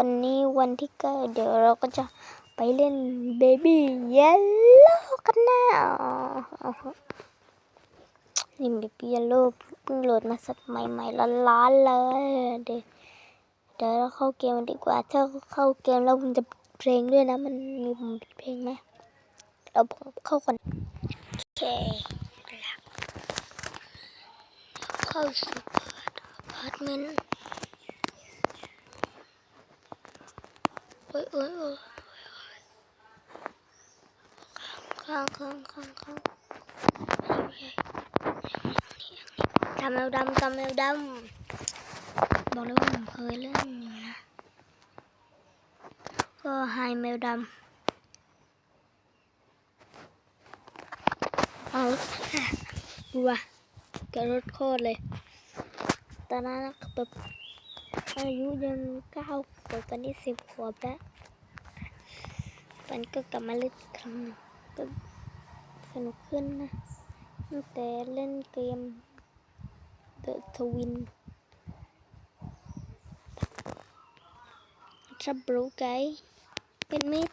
วันนี้วันที่เก้าเดี๋ยวเราก็จะไปเล่นเบบี้เยลโล่กันนะนี่เบบี้เยลโล่เพิ่งโหลดมาสักใหม่ๆล้านๆเลยเดี๋ยวเดี๋ยวเราเข้าเกมดีกว่า ถ้าเข้าเกมแล้วผมจะเพลงด้วยนะ มันมีผมเพลงไหมเราเข้าก่อนโอเคเข้าสู่อพาร์ตเมนต์ อ้ยโอ้ยโอ้ยข้างข้างข้างข้างทำแมวดำทำแมวดำบอกเลยว่าผมเคยเล่นอยู่นะก็ไฮแมวดำเอาดูว่ะแกรถโคตรเลยตอนนั้นแบบ อายุยังเก้าขวบตอนนี้สิบขวบแล้วมันก็กลับมาเล่นครั้งนึงก็สนุกขึ้นนะตั้งแต่เล่นเกม The Twin ทับบรูไกเป็นมิด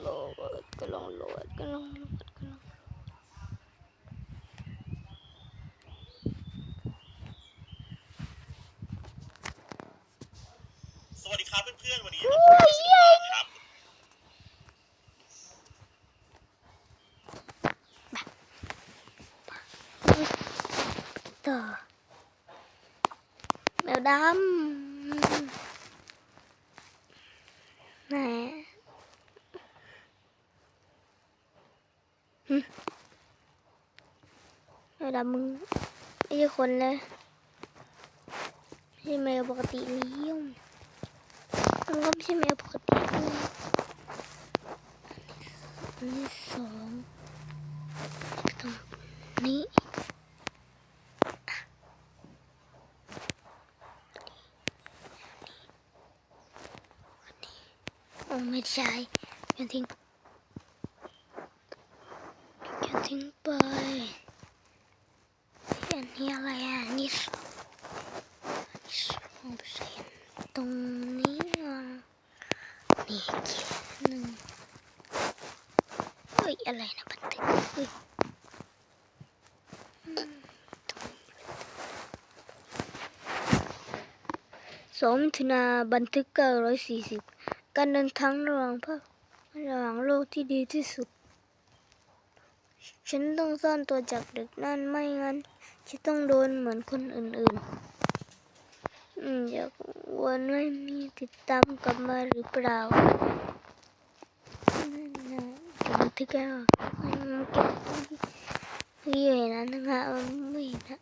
โหล ดก็ลองโหลดก็ลองโหลดก็ลองสวัสดีครับเพื่อนๆวันนี้ครับต่อแมวดำไหนหึแม วดำมึงไม่ใช่คนเลยไม่ใช่แมวปกติเลี้ยงมันก็ไม่ใช่แมวปกติเลยอันที่สองตรงนี้โอ้ไม่ใช่ย่าทิ้งอย่าทิ้งไปอันนี้อะไรอะอันนี่สองเปอร์เซ็นต์ตรงนี้อะนี่เขียนหนึ่งเฮ้ย อะไรนะบันทึกสองมิถุนาบันทึกเก้าร้อยสี่สิบการเดินทางระหว่างภาคระหว่างโลกที่ดีที่สุด ฉันต้องซ่อนตัวจากเด็กนั่นไม่งั้นจะต้องโดนเหมือนคนอื่นๆอืมอยากวนไม่มีติดตามกลับมาหรือเปล่า นะเก็บบันทึกแล้วมันเก็บที่อยู่ในนั้นนะคะมันไม่เห็นนะ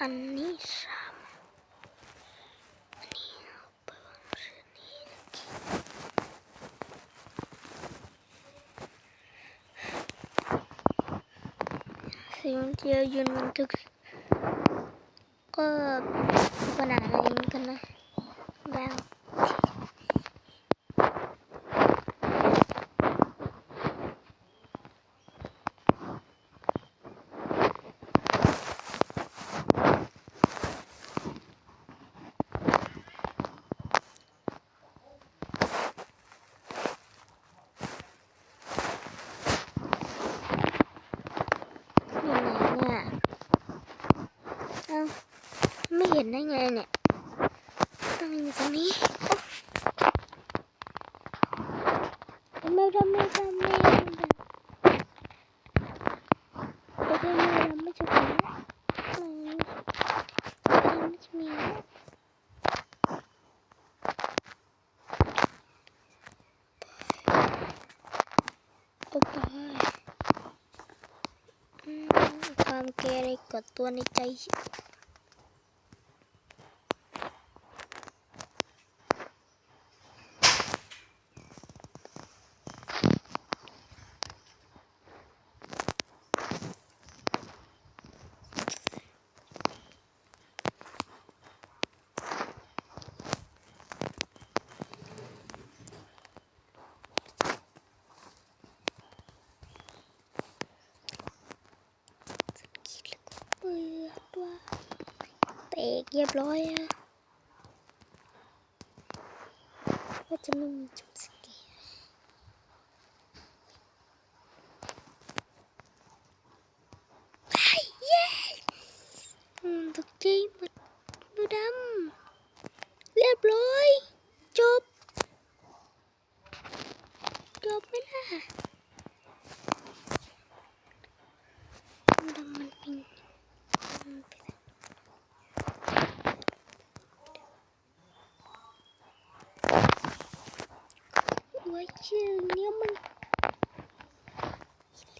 อันนี้สามอันนี้เอาไปวางเส้นนี้สิ่งที่เรายืนบันทึกก็ขนาดอะไรเหมือนกันนะแล้วอยู่ไหนเนี่ยเอ้า ไม่เห็นได้ไงเนี่ยต้องอยู่ตรงนี้ไม่ทำไม่ทำไม่ทำไม่ทำไม่ทำไม่จะเป็นไม่ไม่จะมีโอ้ไปไปความเกเรกดตัวในใจ เปิดว่า เตะเรียบร้อยอะว่าจะไม่มีจุดสเกตไอ้เย้อืมตกใจหมดมือดำเรียบร้อย จบ จบไหมล่ะมือดำมันปิง ว่าชื่อเนี้ยมันชื่อ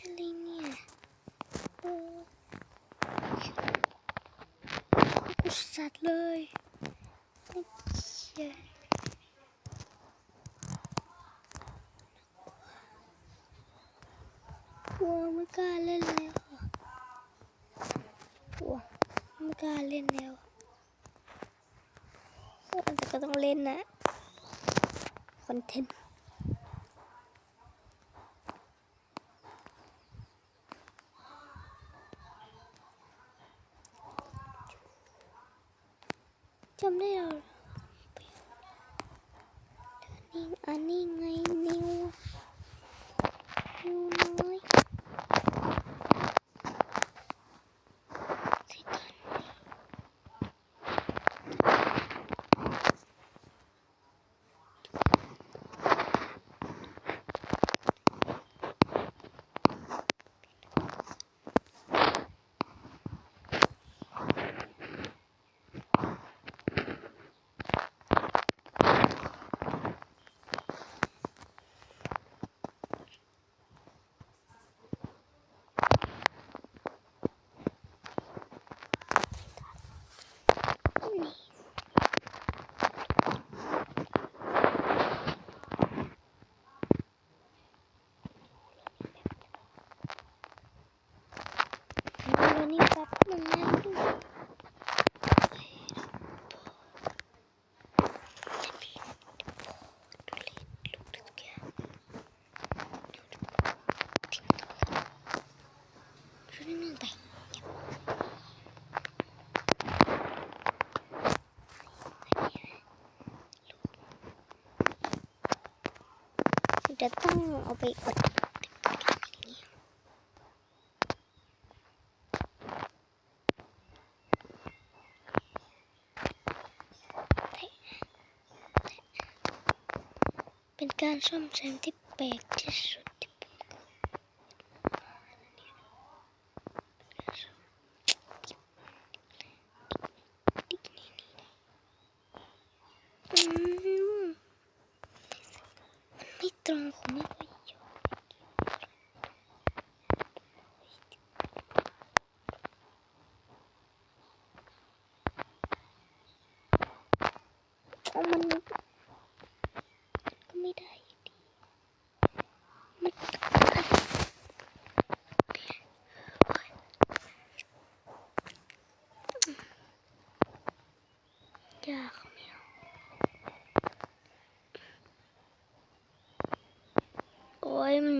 อะไรเนี่ยเออ ก็ต้องเล่นนะ คอนเทนต์จำได้เรอนิ่อันนี้ไงนิวนิวน้อยสิตัน วันนี้แป๊บหนึงนะลูก จะต้องเอาไปอดเป็นการซ่อมแซมที่แปลกที่สุดที่ผมอืม มันไม่ตรงผมไม่ค่อยชอบเอามันก็ไม่ได้อยู่ดีมันยากไหมอะโอ้ยมัน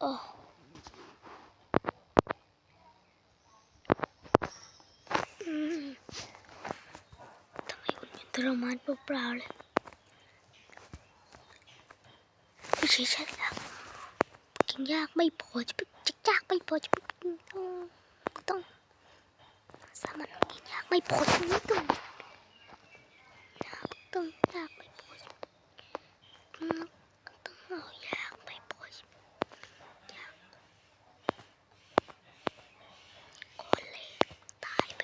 โอ้ทำไมคุณยังทรมานเปล่าๆเลยไม่ใช่ฉันแล้วกินยากไม่พอจะไปจะยากไม่พอจะไปกินต้องต้องสามันกินยากไม่พอจะไม่ต้อง ต้องยากไปโพอจะต้องต้องเอายากไปโพอยากคนเลยตายไป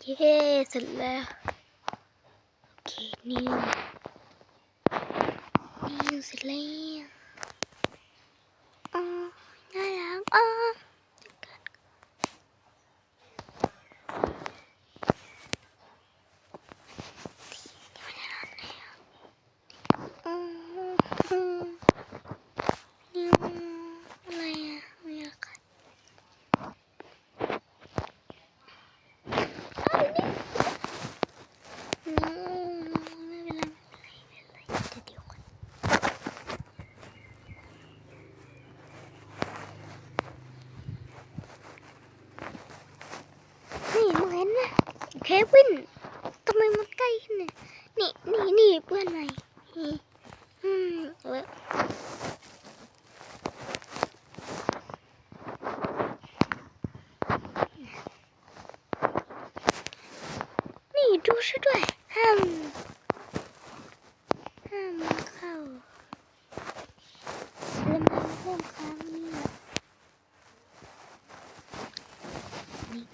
เย้เสร็จแล้วโอเคนิวนิวเสร็จแล้วอ๋อน่ารักอ๋ออืมอืมนิวอะไรอะไม่อยากกัดอ้าวนิว อืมไม่เป็นไรไม่เป็นไรไม่เป็นไรเดี๋ยวก่อนนี่มึงเห็นไหมเควินทำไมมันใกล้ขึ้นเนี่ยนี่ นี่นี่เพื่อนใหม่นี่อืมเว้ยนี่ดูซะด้วยห้ามห้ามมันเข้าแล้วมันเริ่มค้างเนี่ยนี่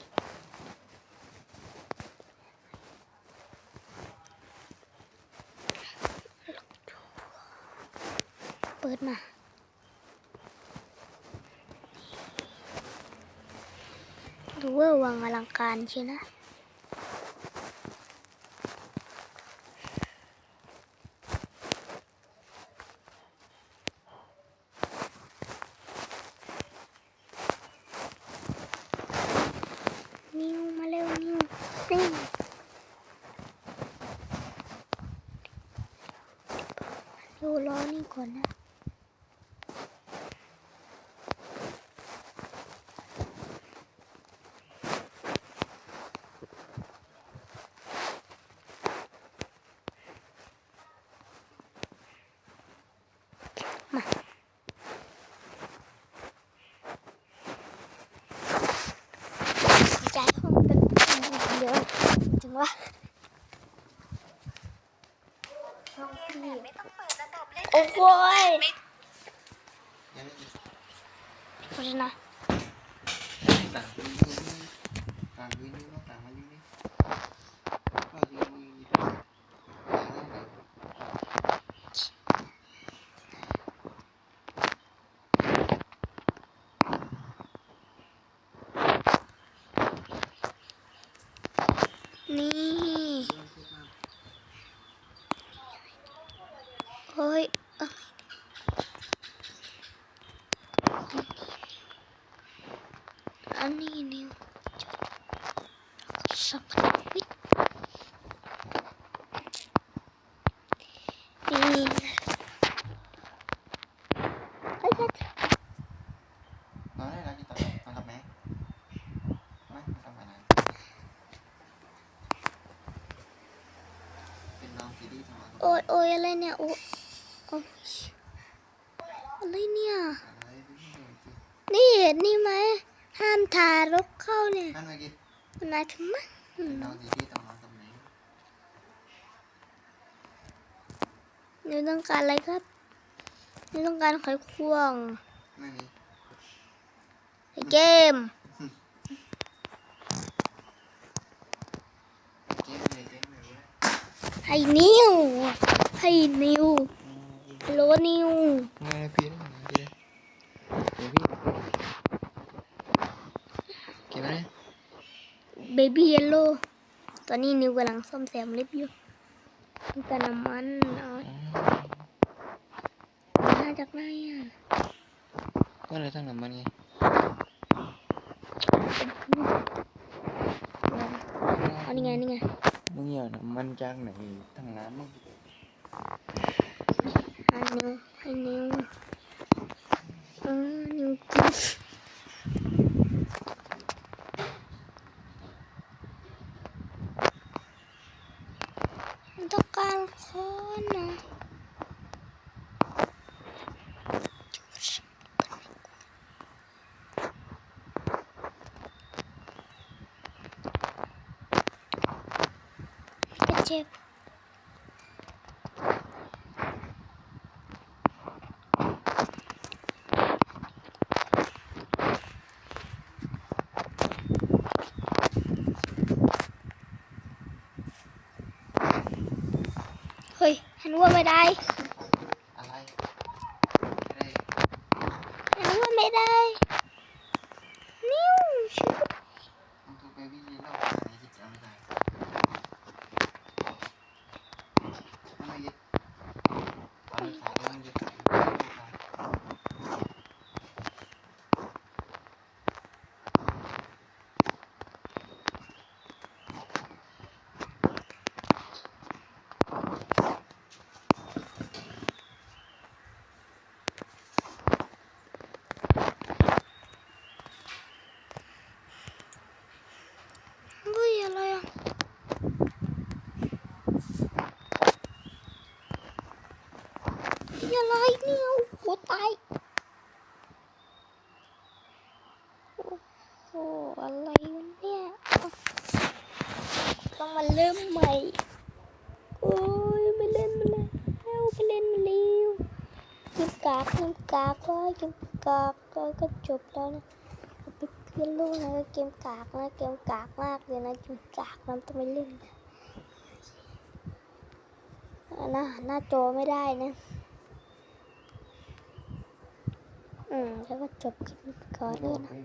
เปิดมาดูเว่าวังอลังการใช่นะนิวมาเร็วนิวนี่ดูรอนี่ก่อนนะ มาใจห้องเป็นเดี๋ยวถึงว่าห้องพี่ ไม่ต้องเปิดระบบเล่น โอ้โหยไม่ยังไม่มีเพราะฉะนั้นต่างยืนนี่ต่างยืนนี่ต้องต่างมายืนนี่ก็ยืนยืนยืนต่างนั่นแหละ นี่เฮ้ยเอ้ยอันนี้นิวสักวิทนี่เฮ้ย น้องได้แล้วกี่ตัวน้องทำไหมไม่ทำมานานเป็นน้องซีรีส์ทำมา โอ้ยโอ้ยอะไรเนี่ยโอ้ยโอ้ยอะไรเนี่ย อะไรพี่หนุ่ม จีนี่เห็นนี่ไหมห้ามทารกเข้าเนี่ยนั่นเมื่อกี้มันนายถึงมั้งเป็นน้องซีรีส์ทำมาทำไหมหนูต้องการอะไรครับหนูต้องการไขควงไม่มีไอเกมเกมเลยเกมเลยเว้ยให้นิวให้นิวฮัลโหลนิวไม่ได้พี่ได้ไหมพี่เดี๋ยวพี่เก็บไว้เลย เบบี้เยลโล่ตอนนี้นิวกำลังซ่อมแซมเล็บอยู่ต้องการน้ำมันเอามาจากไหนอะก็เลยตั้งน้ำมันไงเอานี่ไงนี่ไงมึงเอาน้ำมันจากไหนทั้งน้ำมึงให้นิวให้นิวเออนิวกินต้องการคนนะเจ็บ ฮ้ยฉันว่าไม่ได้ อะไรอะไร ฉันว่าไม่ได้ นิ้วฉันก็ มันตัวเบบี้ยีนอกไหนจะจำไม่ได้ไม่ยึดตอนสายมันยึดสายลูกเรา เฮ้ยอะไรอะเฮ้ยอะไรเนี่ยโอ้โห ตาย โอ้โห อะไรเนี่ย ต้องมาเริ่มใหม่ โอ้ยไม่เล่นมาแล้วไปเล่นมาเร็วเกมกากเกมกากว่าเกมกากก็ก็จบแล้วนะไปเพื่อนลูกนะเกมกากนะเกมกากมากเลยนะเกมกากมันต้องไม่เล่นนะน้าหน้าจอไม่ได้นะ อืมแ